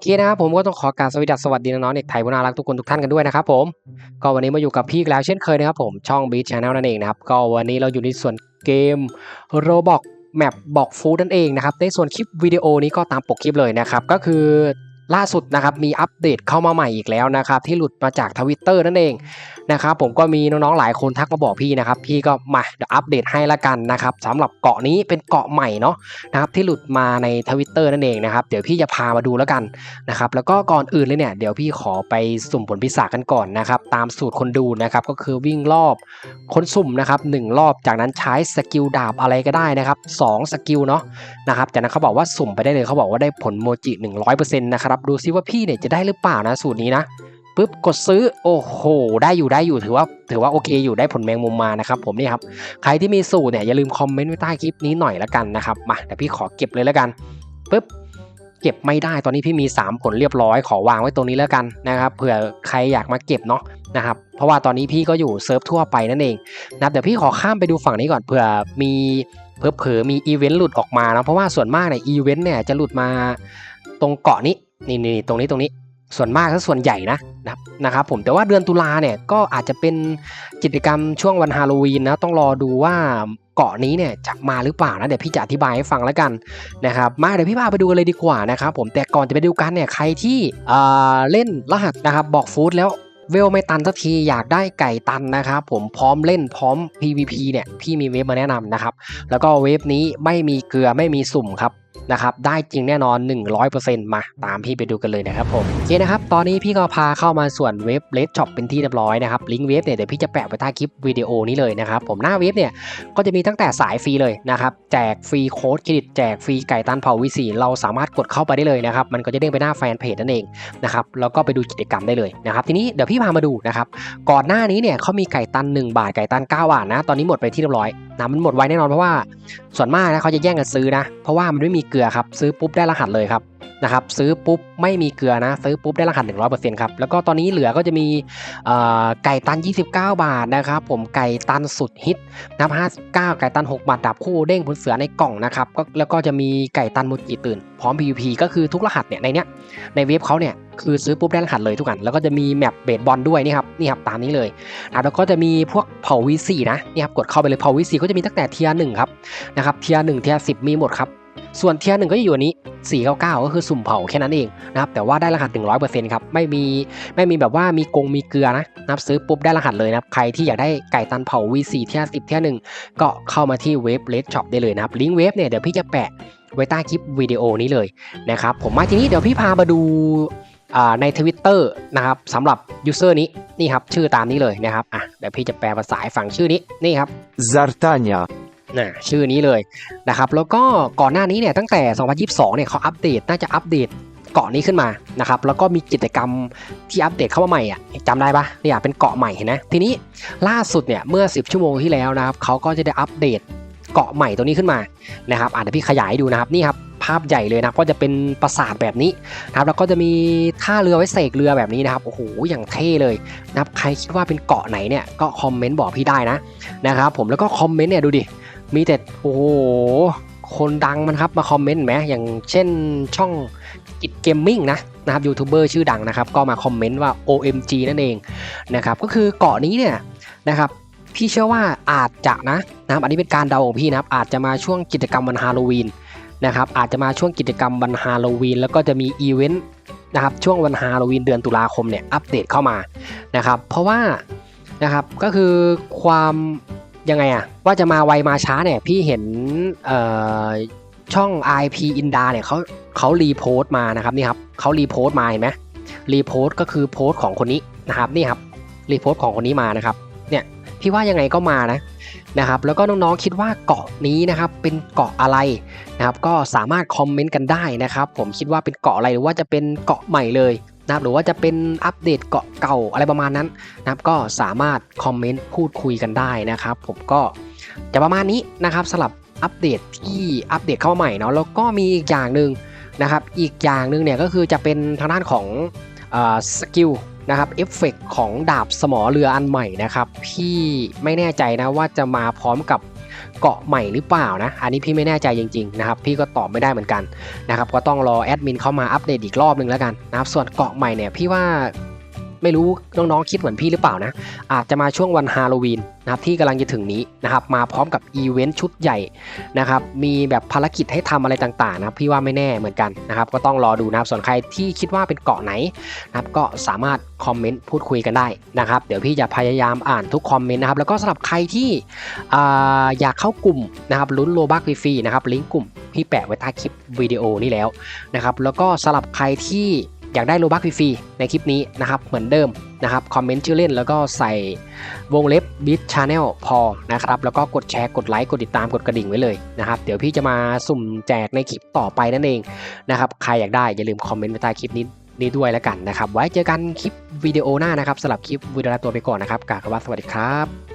เคนะครับผมก็ต้องขอกรารสวัสดีสวัสดีน้องๆเด็กไทยผู้น่ารักทุกคนทุกท่านกันด้วยนะครับผมก็วันนี้มาอยู่กับพี่แล้วเช่นเคยนะครับผมช่อง Beat Channel นั่นเองนะครับก็วันนี้เราอยู่ในส่วนเกม Roblox Map บอกฟูดนั่นเองนะครับในส่วนคลิปวิดีโอนี้ก็ตามปกคลิปเลยนะครับก็คือ ล่าสุดนะครับมีอัปเดตเข้ามาใหม่อีกแล้วนะครับที่หลุดมาจากทวิตเตอร์นั่นเองนะครับผมก็มีน้องๆหลายคนทักมาบอกพี่นะครับพี่ก็มาเดี๋ยวอัปเดตให้ละกันนะครับสำหรับเกาะนี้เป็นเกาะใหม่เนาะนะครับที่หลุดมาในทวิตเตอร์นั่นเองนะครับเดี๋ยวพี่จะพามาดูแล้วกันนะครับแล้วก็ก่อนอื่นเลยเนี่ยเดี๋ยวพี่ขอไปสุ่มผลพิศากันก่อนนะครับตามสูตรคนดูนะครับก็คือวิ่งรอบคนสุ่มนะครับหนึ่งรอบจากนั้นใช้สกิลดาบอะไรก็ได้นะครับสองสกิลเนาะนะครับจากนั้นเขาบอกว่าสุ่มไปได้เลยเขาบอกว่าได้ผลโมจิ100%นะครับดูซิว่าพี่เนี่ยจะได้หรือเปล่านะสูตรนี้นะปุ๊บกดซื้อโอ้โห ได้อยู่ได้อยู่ถือว่า ถือว่าโอเคอยู่ได้ผลแมงมุมมานะครับผมนี่ครับใครที่มีสูตรเนี่ยอย่าลืมคอมเมนต์ไว้ใต้คลิปนี้หน่อยละกันนะครับมาเดี๋ยวพี่ขอเก็บเลยล้วกันปุ๊บเก็บไม่ได้ตอนนี้พี่มี 3 ผลเรียบร้อยขอวางไว้ตรงนี้แล้วกันนะครับเผื่อใครอยากมาเก็บเนาะนะครับเพราะว่าตอนนี้พี่ก็อยู่เซิร์ฟทั่วไปนั่นเองนะเดี๋ยวพี่ขอข้ามไปดูฝั่งนี้ก่อนเผื่อมีเผื่อเผลอมีอีเวนต์หลุดออกมานะเพราะว่าส่วนมากเนี่ยอีเวนต์เนี่ยจะหลุดมาตรงเกาะนี้ นี่นี่ตรงนี้ตรงนี้ส่วนมากถ้าส่วนใหญ่นะนะครับนะครับผมแต่ว่าเดือนตุลาเนี่ยก็อาจจะเป็นกิจกรรมช่วงวันฮาโลวีนนะต้องรอดูว่าเกาะนี้เนี่ยจะมาหรือเปล่านะเดี๋ยวพี่จะอธิบายให้ฟังแล้วกันนะครับมาเดี๋ยวพี่พาไปดูกันเลยดีกว่านะครับผมแต่ก่อนจะไปดูกันเนี่ยใครที่อ่าเล่นรหัสนะครับบอกฟู้ดแล้วเวลไม่ตันสักทีอยากได้ไก่ตันนะครับผมพร้อมเล่นพร้อม PVP เนี่ยพี่มีเว็บมาแนะนำนะครับแล้วก็เว็บนี้ไม่มีเกลือไม่มีสุ่มครับ นะครับได้จริงแน่นอน 100%มาตามพี่ไปดูกันเลยนะครับผมโอเคนะครับตอนนี้พี่ก็พาเข้ามาส่วนเว็บ Red Shop เป็นที่เรียบร้อยนะครับลิงก์เว็บเนี่ยเดี๋ยวพี่จะแปะไว้ใต้คลิปวิดีโอนี้เลยนะครับผมหน้าเว็บเนี่ยก็จะมีตั้งแต่สายฟรีเลยนะครับแจกฟรีโค้ดเครดิตแจกฟรีไก่ตันเผาวิสีเราสามารถกดเข้าไปได้เลยนะครับมันก็จะเด้งไปหน้าแฟนเพจนั่นเองนะครับแล้วก็ไปดูกิจกรรมได้เลยนะครับทีนี้เดี๋ยวพี่พามาดูนะครับก่อนหน้านี้เนี่ยเขามีไก่ตัน 1 บาทไก่ตัน 9 บาทนะตอนนี้หมดไปที่เรียบร้อยนะมันหมดไวแน่นอนเพราะว่าส่วนมากนะเขาจะแย่งกันซื้อนะเพราะว่ามันไม่มีเกลือครับซื้อปุ๊บได้รหัสเลยครับนะครับซื้อปุ๊บไม่มีเกลือนะซื้อปุ๊บได้รหัส 100%ครับแล้วก็ตอนนี้เหลือก็จะมีไก่ตัน 29 บาทนะครับผมไก่ตันสุดฮิตนับ59 ไก่ตัน 6 บาทดับคู่เด้งผลเสือในกล่องนะครับก็แล้วก็จะมีไก่ตันโมจิตื่น พร้อม PVP ก็คือทุกรหัสเนี่ยในเนี้ยในเว็บเขาเนี่ยคือซื้อปุ๊บได้รหัสเลยทุกอันแล้วก็จะมีแมปเบสบอลด้วยนี่ครับนี่ครับตามนี้เลยอะแล้วก็จะมีพวกเผาวีซีนะนี่ครับกดเข้าไปเลยเผาวีซีก็จะมีตั้งแต่เทียร์หนึ่งครับนะครับเทียร์หนึ่งเทียร์สิบมีหมดครับ ส่วนเทียร์หนึ่งก็จะอยู่อันนี้ 499 ก็คือสุ่มเผาแค่นั้นเองนะครับแต่ว่าได้รหัส 100%ครับไม่มีไม่มีแบบว่ามีกงมีเกลือนะนับซื้อปุ๊บได้รหัสเลยนะครับใครที่อยากได้ไก่ตันเผา V4 เทียร์10 เทียร์หนึ่งก็เข้ามาที่เว็บ Red Shop ได้เลยนะครับลิงก์เว็บเนี่ยเดี๋ยวพี่จะแปะไว้ใต้คลิปวิดีโอนี้เลยนะครับผมมาทีนี้เดี๋ยวพี่พามาดูอ่าใน Twitter นะครับสำหรับยูเซอร์นี้นี่ครับชื่อตามนี้เลยนะครับอะเดี๋ยวพี่จะแปลภาษาให้ฟังชื่อนี้นี่ครับ Zartania. นะชื่อนี้เลยนะครับ แล้วก็ก่อนหน้านี้เนี่ยตั้งแต่ 2022 เนี่ยเขาอัปเดตน่าจะอัปเดตเกาะนี้ขึ้นมานะครับ แล้วก็มีกิจกรรมที่อัปเดตเข้ามาใหม่อะจำได้ปะเนี่ยเป็นเกาะใหม่เห็นไหมทีนี้ล่าสุดเนี่ยเมื่อ 10 ชั่วโมงที่แล้วนะครับเขาก็จะได้อัปเดตเกาะใหม่ตัวนี้ขึ้นมานะครับอะเดี๋ยวพี่ขยายให้ดูนะครับนี่ครับภาพใหญ่เลยนะก็จะเป็นปราสาทแบบนี้นะครับแล้วก็จะมีท่าเรือไว้เสกเรือแบบนี้นะครับโอ้โหอย่างเท่เลยนะครับใครคิดว่าเป็นเกาะไหนเนี่ยก็คอมเมนต์บอกพี่ได้นะนะครับผมแล้วก็คอมเมนต์เนี่ยดูดิ มีแต่โอ้โหคนดังมันครับมาคอมเมนต์ไหมอย่างเช่นช่องกิจเกมมิ่งนะนะครับยูทูบเบอร์ชื่อดังนะครับ ก็มาคอมเมนต์ว่า OMG นั่นเองนะครับก็คือเกาะนี้เนี่ยนะครับพี่เชื่อว่าอาจจะนะนะครับอันนี้เป็นการเดาของพี่นะครับอาจจะมาช่วงกิจกรรมวันฮาโลวีนนะครับอาจจะมาช่วงกิจกรรมวันฮาโลวีนแล้วก็จะมีอีเวนต์นะครับช่วงวันฮาโลวีนเดือนตุลาคมเนี่ยอัปเดตเข้ามานะครับเพราะว่านะครับก็คือความ ยังไงอะว่าจะมาไวมาช้าเนี่ย พี่เห็นช่อง IP อินดาเนี่ยเขาเขารีโพสต์มานะครับนี่ครับเขารีโพสต์มาเห็นไหมรีโพสต์ก็คือโพสต์ของคนนี้นะครับนี่ครับรีโพสต์ของคนนี้มานะครับเนี่ยพี่ว่ายังไงก็มานะนะครับแล้วก็น้องๆคิดว่าเกาะนี้นะครับเป็นเกาะอะไรนะครับก็สามารถคอมเมนต์กันได้นะครับผมคิดว่าเป็นเกาะอะไรหรือว่าจะเป็นเกาะใหม่เลย นะครับหรือว่าจะเป็นอัปเดตเกาะเก่าอะไรประมาณนั้นนะครับก็สามารถคอมเมนต์พูดคุยกันได้นะครับ ผมก็จะประมาณนี้นะครับสำหรับอัปเดตที่อัปเดตเข้ามาใหม่เนาะแล้วก็มีอีกอย่างหนึ่งนะครับอีกอย่างหนึ่งเนี่ยก็คือจะเป็นทางด้านของสกิลนะครับเอฟเฟกของดาบสมอเรืออันใหม่นะครับพี่ไม่แน่ใจนะว่าจะมาพร้อมกับ เกาะใหม่หรือเปล่านะ อันนี้พี่ไม่แน่ใจจริงๆนะครับ พี่ก็ตอบไม่ได้เหมือนกันนะครับ ก็ต้องรอแอดมินเข้ามาอัปเดตอีกรอบนึงแล้วกันนะครับ ส่วนเกาะใหม่เนี่ยพี่ว่า ไม่รู้น้องๆคิดเหมือนพี่หรือเปล่านะ อาจจะมาช่วงวันฮาโลวีนนะครับที่กำลังจะถึงนี้นะครับมาพร้อมกับอีเวนต์ชุดใหญ่นะครับมีแบบภารกิจให้ทำอะไรต่างๆนะครับพี่ว่าไม่แน่เหมือนกันนะครับก็ต้องรอดูนะครับส่วนใครที่คิดว่าเป็นเกาะไหนนะครับก็สามารถคอมเมนต์พูดคุยกันได้นะครับเดี๋ยวพี่จะพยายามอ่านทุกคอมเมนต์นะครับแล้วก็สำหรับใครที่ออยากเข้ากลุ่มนะครับลุ้นโลบักฟรีๆนะครับลิงก์กลุ่มพี่แปะไว้ใต้คลิปวิดีโอนี้แล้วนะครับแล้วก็สำหรับใครที่ อยากได้โลบักฟรีๆในคลิปนี้นะครับเหมือนเดิมนะครับคอมเมนต์ชื่อเล่นแล้วก็ใส่วงเล็บ b i t Channel พอนะครับแล้วก็กดแชร์กดไลค์กดติดตามกดกระดิ่งไว้เลยนะครับเดี๋ยวพี่จะมาสุ่มแจกในคลิปต่อไปนั่นเองนะครับใครอยากได้อย่าลืมคอมเมนต์ไว้ใต้คลิปนี้นี้ด้วยแล้วกันนะครับ ไว้เจอกันคลิปวิดีโอหน้านะครับสำหรับคลิปวิดีโอตัวไปก่อนนะครับกล่าวคำว่าสวัสดีครับ